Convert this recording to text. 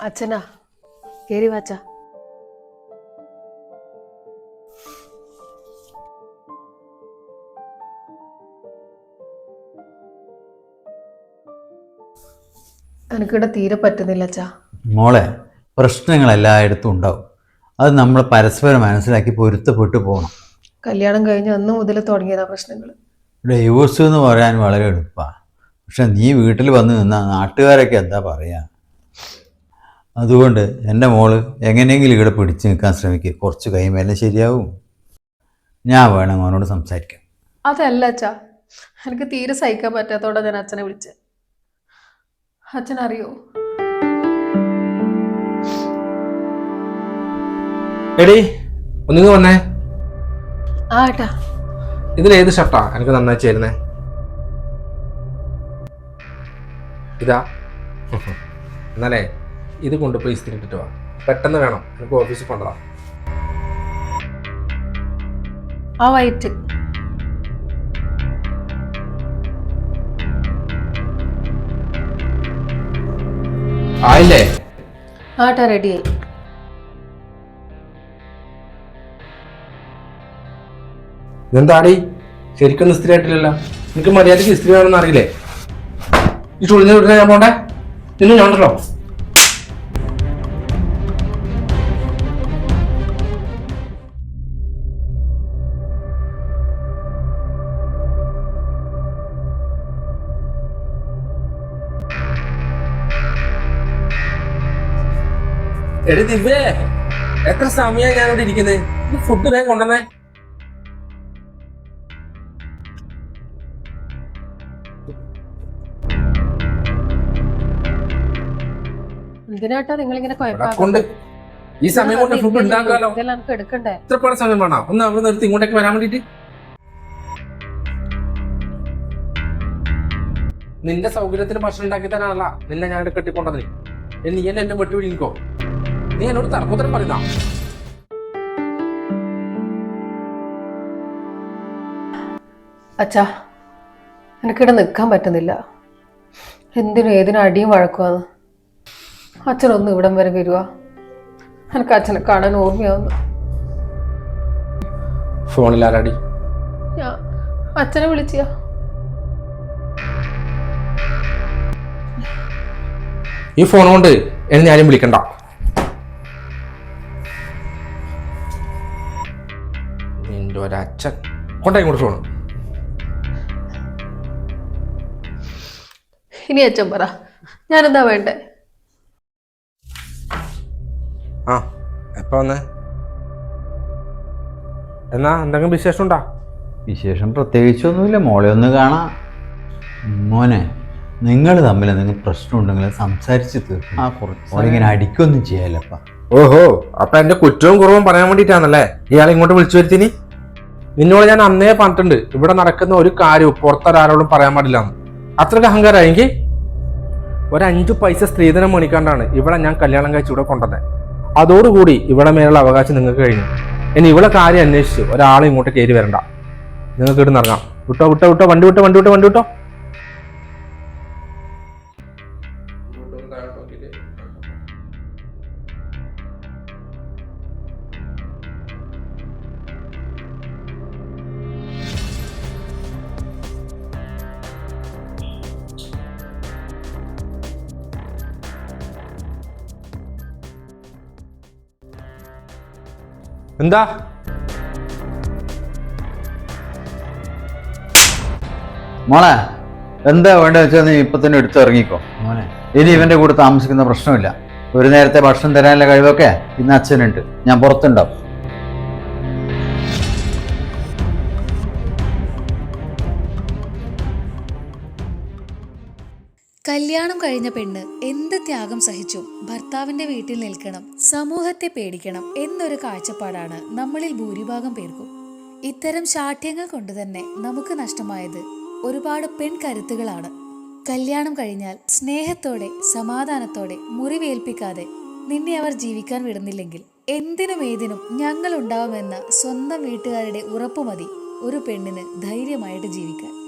അച്ഛനാ. കേറി വാച്ച എനിക്കിവിടെ തീരെ പറ്റുന്നില്ല അച്ഛാ. മോളെ പ്രശ്നങ്ങൾ എല്ലായിടത്തും ഉണ്ടാവും. അത് നമ്മൾ പരസ്പരം മനസ്സിലാക്കി പൊരുത്തപ്പെട്ടു പോകണം കല്യാണം കഴിഞ്ഞ് അന്ന് മുതൽ തുടങ്ങിയതാ പ്രശ്നങ്ങൾ ഡൈവോഴ്സ് എന്ന് പറയാൻ വളരെ എളുപ്പമാണ് പക്ഷെ നീ വീട്ടിൽ വന്ന് നിന്നാൽ നാട്ടുകാരൊക്കെ എന്താ പറയുക അതുകൊണ്ട് എന്റെ മോൾ എങ്ങനെയെങ്കിലും ഇവിടെ പിടിച്ചു നിൽക്കാൻ ശ്രമിക്കുക കുറച്ച് കഴിയുമ്പോൾ ശരിയാവും. ഞാൻ വേണം അവനോട് സംസാരിക്കാം. അതല്ല അച്ഛാ. എനിക്ക് തീരെ സഹിക്കാൻ പറ്റാത്തോടെ ഞാൻ അച്ഛനെ വിളിച്ചത് അച്ഛൻ അറിയോ? എടി ഒന്നിങ്ങ് വന്നേ. ആ ഏട്ടാ. ഇതിൽ ഏത് ഷർട്ടാ എനിക്ക് നന്നായി ചേരുന്നേ? ഇതാ. എന്നാലേ ഇത് കൊണ്ടുപോയി ഇസ്തിരി ഇട്ടിട്ട് വാ. പെട്ടെന്ന് വേണം. എനിക്ക് ഓഫീസിൽ കൊണ്ടുവാ ആ വൈറ്റ് ആയില്ലേ? ആ ഏട്ടാ റെഡിയായി ഇതെന്താടി? ശരിക്കൊന്നും ഇസ്തിരി ആയിട്ടില്ലല്ലോ എനിക്ക് മര്യാദയ്ക്ക് ഇസ്തിരി വേണമെന്ന് അറിയില്ലേ? ഈ ചുളിഞ്ഞ വീട്ടിൽ ഞാൻ പോണ്ടേ ഇന്ന് ഞാൻ എടി ദിവ്യേ എത്ര ഇവിടെ ഇരിക്കുന്നേ? ഇരിക്കുന്നത് ഫുഡ് വേഗം കൊണ്ടുവന്നേ. എന്തിനാട്ടാ നിങ്ങളിങ്ങനെ ഇവിടെ കൊണ്ട് ഈ സമയം കൊണ്ട് ഫുഡ് ഉണ്ടാക്കാലോ. നമുക്ക് എടുക്കണ്ടേ? എത്ര പാടെ സമയം വേണോ? ഒന്ന് അവിടെ നിർത്തി ഇങ്ങോട്ടേക്ക് വരാൻ വേണ്ടിട്ട് നിന്റെ സൗകര്യത്തിന് ഭക്ഷണം ഉണ്ടാക്കി തരാനല്ല നിന്നെ ഞാൻ ഇവിടെ കെട്ടിക്കൊണ്ടത്. ഇനി നീ എന്നെ എന്നെ വെട്ടി നിൽക്കോ നീ എന്നോട് തർക്കോത്തരം പറയുന്ന അച്ഛാ എനിക്കിവിടെ നിൽക്കാൻ പറ്റുന്നില്ല. എന്തിനും ഏതിനും അടിയും വഴക്കുവാന്ന്. അച്ഛനൊന്ന് ഇവിടം വരെ വരുവാ. എനിക്ക് അച്ഛനെ കാണാൻ ഓർമ്മയാവുന്നു. ഫോണിൽ ആരാടി? ഞാൻ അച്ഛനെ വിളിച്ചിയ. ഈ ഫോൺ കൊണ്ട് എന്നെ ആരും വിളിക്കണ്ട. നിന്റെ ഒരച്ഛൻ കൊണ്ടേ ഇങ്ങോട്ട് ഫോൺ ഇനി അച്ഛൻ പറ. ഞാനെന്താ വേണ്ടേ? ആ എപ്പോ വന്നേ? എന്നാ എന്തെങ്കിലും വിശേഷം ഉണ്ടാ വിശേഷം പ്രത്യേകിച്ചൊന്നുമില്ല മോളെ ഒന്ന് കാണാം. മോനെ നിങ്ങൾ തമ്മിൽ എന്തെങ്കിലും പ്രശ്നം ഉണ്ടെങ്കിൽ സംസാരിച്ച് തീർക്കും ആ കുറച്ച് മോളിങ്ങനെ അടിക്കൊന്നും ചെയ്യാലപ്പ. ഓഹോ അപ്പൊ എന്റെ കുറ്റവും കുറവും പറയാൻ വേണ്ടിട്ടാണല്ലേ ഇയാളെ ഇങ്ങോട്ട് വിളിച്ചു വരുത്തിന് നിന്നോട് ഞാൻ അന്നേ പറഞ്ഞിട്ടുണ്ട് ഇവിടെ നടക്കുന്ന ഒരു കാര്യവും പുറത്തൊരാളോടും പറയാൻ പാടില്ല അത്രയ്ക്ക് അഹങ്കാരമായെങ്കിൽ ഒരഞ്ചു പൈസ സ്ത്രീധനം മേടിക്കാണ്ടാണ് ഇവിടെ ഞാൻ കല്യാണം കഴിച്ച് ഇവിടെ കൊണ്ടുവന്നത് അതോടുകൂടി ഇവിടെ മേലുള്ള അവകാശം നിങ്ങൾക്ക് കഴിഞ്ഞു. ഇനി ഇവിടെ കാര്യം അന്വേഷിച്ച് ഒരാളും ഇങ്ങോട്ട് കയറി വരണ്ട. നിങ്ങൾക്ക് ഇറങ്ങാം വിട്ടോ വിട്ടോ വിട്ടോ വണ്ടി വിട്ടോ വണ്ടി വിട്ടോ വണ്ടി വിട്ടോ. എന്താ? മോളെ എന്താ വേണ്ട വെച്ചാൽ നീ ഇപ്പൊ തന്നെ എടുത്ത് ഇറങ്ങിക്കോ. മോനെ. ഇനി ഇവന്റെ കൂടെ താമസിക്കുന്ന പ്രശ്നമില്ല. ഒരു നേരത്തെ ഭക്ഷണം തരാനുള്ള കഴിവൊക്കെ ഇന്ന് അച്ഛനുണ്ട്. ഞാൻ പുറത്തുണ്ടാവും. കല്യാണം കഴിഞ്ഞ പെണ്ണ് എന്ത് ത്യാഗം സഹിച്ചും ഭർത്താവിന്റെ വീട്ടിൽ നിൽക്കണം സമൂഹത്തെ പേടിക്കണം എന്നൊരു കാഴ്ചപ്പാടാണ് നമ്മളിൽ ഭൂരിഭാഗം പേർക്കും. ഇത്തരം ശാഠ്യങ്ങൾ കൊണ്ട് തന്നെ നമുക്ക് നഷ്ടമായത് ഒരുപാട് പെൺകരുത്തുകളാണ്. കല്യാണം കഴിഞ്ഞാൽ സ്നേഹത്തോടെ സമാധാനത്തോടെ മുറിവേൽപ്പിക്കാതെ നിന്നെ അവർ ജീവിക്കാൻ വിടുന്നില്ലെങ്കിൽ എന്തിനും ഏതിനും ഞങ്ങൾ ഉണ്ടാവുമെന്ന സ്വന്തം വീട്ടുകാരുടെ ഉറപ്പുമതി ഒരു പെണ്ണിന് ധൈര്യമായിട്ട് ജീവിക്കാൻ.